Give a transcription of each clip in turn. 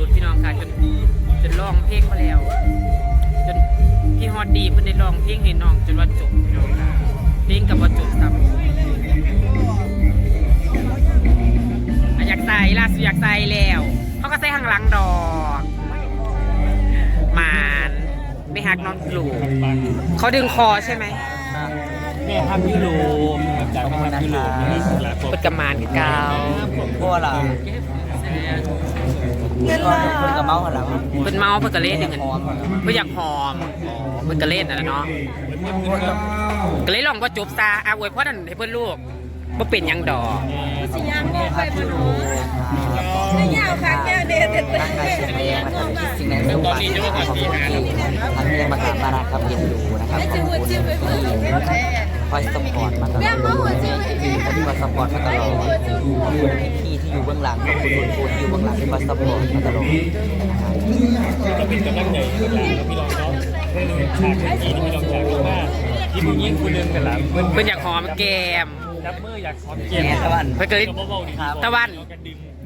กือบหลุดพี่น้องค่ะจนจนร้องเพลงมาแล้ว จนพี่ฮอดดีเพิ่นได้ร้องเพลงให้น้องจนว่าจบพี่น้องค่ะเพลงกับว่าจบซ้ำอะอยากใส่ล่าสุดอยากใส่แล้วเขาก็ใส่ข้างหลังดอกมานไม่หักน้องกลูเขาดึงคอใช่ไหมแม่ฮักยุโรปจากแม่ฮักยุโรปนี่สุดละเปิดกระมานกับกาวพวกเรา ก็คนกับเมาส์กันแล้วเพิ่นเมาเพิ่นก็เล่นอย่างนั้นหอมเพิ่นอยากหอมอ๋อเพิ่นก็เล่นนั่นแหละเนาะก็เลยลองว่าจบซาอาอวยเพราะนั่นให้เพิ่นลูกบ่เป็นหยังดอกสิยางโง่ไปบนหัวไม่ยาวค่ะแก้วเด็ดเด็ดเด็ร่างกายดแข็งแรงนะครับคิดสิ่งไหนสมหวังขอบคุณที่ทั้งเรียนมาถามมานะครับเรียนรู้นะครับขอบจะคุหัวณจิ้มไปเพื่อน คอยสปอร์ตมาตลอดที่คอยสปอร์ตมาตลอดพี่ที่อยู่เบื้องหลังขอบคุณคุณครูที่อยู่เบื้องหลังที่คอยสปอร์ตมาตลอดก็เป็นกำลังใจให้กับพี่น้องเนาะเรื่องฉากนี้ที่พี่น้องฉากรู้ว่าที่มึงยิ่งคุณนึงกันละเพิ่นเพิ่นอยากหอมแก้มนับมืออยากขอมเกียแม่ร์ตะวันเพิ่นเลยก็เบาๆดีตะวัน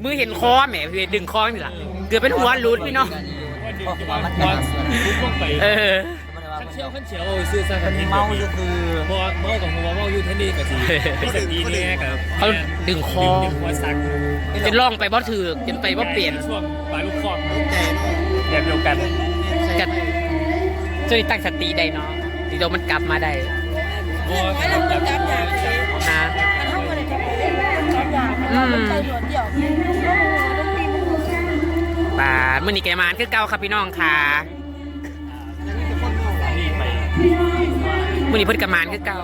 มือเห็นคอแหมพี่ดึงคอนี่ล่ะเกือบเป็นหัวหลุดพี่น้องก็ดึงจะมาทุบลงไปเออ นเชียวขั้นเชียวซื้อซะกันเมาก็คือเมาเมากับหัวเมาอยู่ที่นี่กับสิพี่สตีนี่กับเขาดึงคอดึงหัวสักจนล่องไปบ่ถือกจนไปบ่เปลี่ยนช่วงปลายลูกคอกแบบเดียวกันกัจนตั้งสติได้เนาะทีเดียวมันกลับมาได้โอ้ไม่เราต้องจับอย่างนี้นะมันเท่ากันเลยจับอย่างเราต้องใจหลวดเดี่ยวปาดมื้อนี้แกมานคือเก่าครับพี่น้องค่ะนี่ไป มื้อนี้เพิ่นกระมานคือเก่า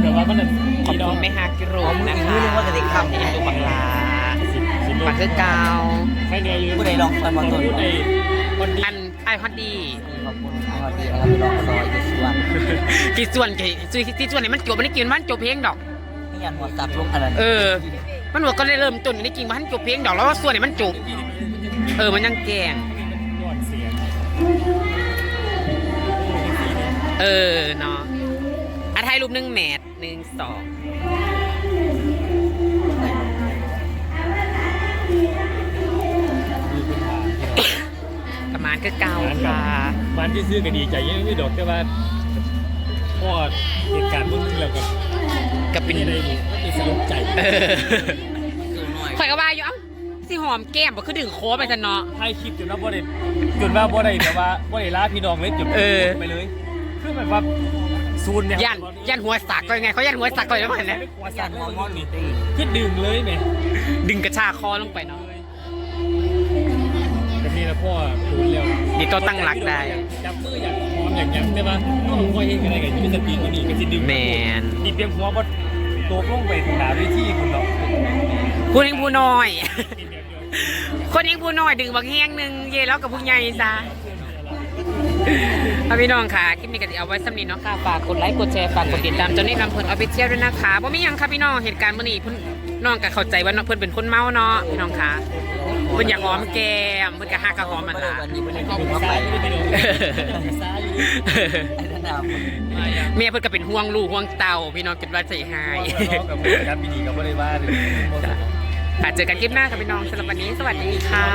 แต่ว่ามันขอบคุณแม่ฮักกิโรมนะคะรู้ว่าจะได้คำที่เนี่ยดูบังลาสิบสิบปักคือเก่าใครเนี่ยอยู่ผู้ใดลองฟังมาตัวพูดในคนดีอันไอฮอดดีขอบคุณครับดีนะครับลองซอยอยู่ส่วนกี่ส่วนกี่ส่วนกี่ส่วนไหนมันจบมันได้กินมันจบเพลงดอกนี่ยันหัวสักลงขนาดเออ มันบอกก็ได้เริ่มต้นได้จริงมันจบเพลงดอกแล้วว่าส่วนไหนมันจบเออมันยังแกงยอด เสียงเออเนาะอาไทยรูปหนึ่งแมทหนึ่งสองประมาณคือเก้าค่ะมันที่ซื้อก็ดีใจยังไม่ดอกแต่ว่าพ่อเหตุการณ์พวกนี้แล้วก็กับเป็นอะไรนี่ก็เป็นสลดใจเออข่อยก็ว่าอยู่เอ้าสิหอมแก้มบ่คือดึงโค้ไปซะเนาะ ถ่ายคลิปจนว่าบ่ได้จนว่าบ่ได้แต่ว่าบ่ได้ลาพี่น้องเลยจนเออ ไปเลย คือแบบว่าซูนเนี่ยยันยันหัวสักก็ยังไงเขายันหัวสักก็ยังไงนะหัวสักเลยงอนนี่คิดดึงเลยแม่ดึงกระชากคอลงไปเนาะแบบนี้นะพ่อคูนแล้วนี่ตัวตั้งหลักได้จับมืออยากหอมอย่างยังแต่ว่าน้องพ่อเองอะไรกันยังมีสติกว่านี้ก็สิดึงแมนดีเตรียมหัวบ่ตัวลงไปถึงหน้าเวทีคุณเนาะผู้เองผู้น้อย คนเองผู้น้อยดึงบักแห้งหนึ่งเย่แล้วกับผู้ใหญ่จ้า เอาพี่น้องค่ะคลิปนี้ก็จะเอาไว้สำนีเนาะค่ะฝากกดไลค์กดแชร์ฝากกดติดตามจนนี่ลำเพลินออฟฟิเชียลด้วยนะคะบ่มีหยังค่ะพี่น้องเหตุการณ์เมื่อนี้เพิ่นน้องก็เข้าใจว่าเนาะเพิ่นเป็นคนเมาเนาะพี่น้องค่ะเพิ่นอยากหอมแก้มเพิ่นก็ฮักกะหอมมันไม่ได้ล่ะวันนี้ไม่ได้ก็ผมไปซ้ายไม่ได้ไปโดนซ้ายอยู่ไอ้นั่นน่ะเมียเพิ่นก็เป็นห่วงลูกห่วงเต่าพี่น้องคิดว่าใจหายน้องกับครับพี่ดีก็ไม่ได้ว่าเลย ค่ะเจอกันคลิปหน้าค่ะพี่น้องสำหรับวันนี้สวัสดีค่ะ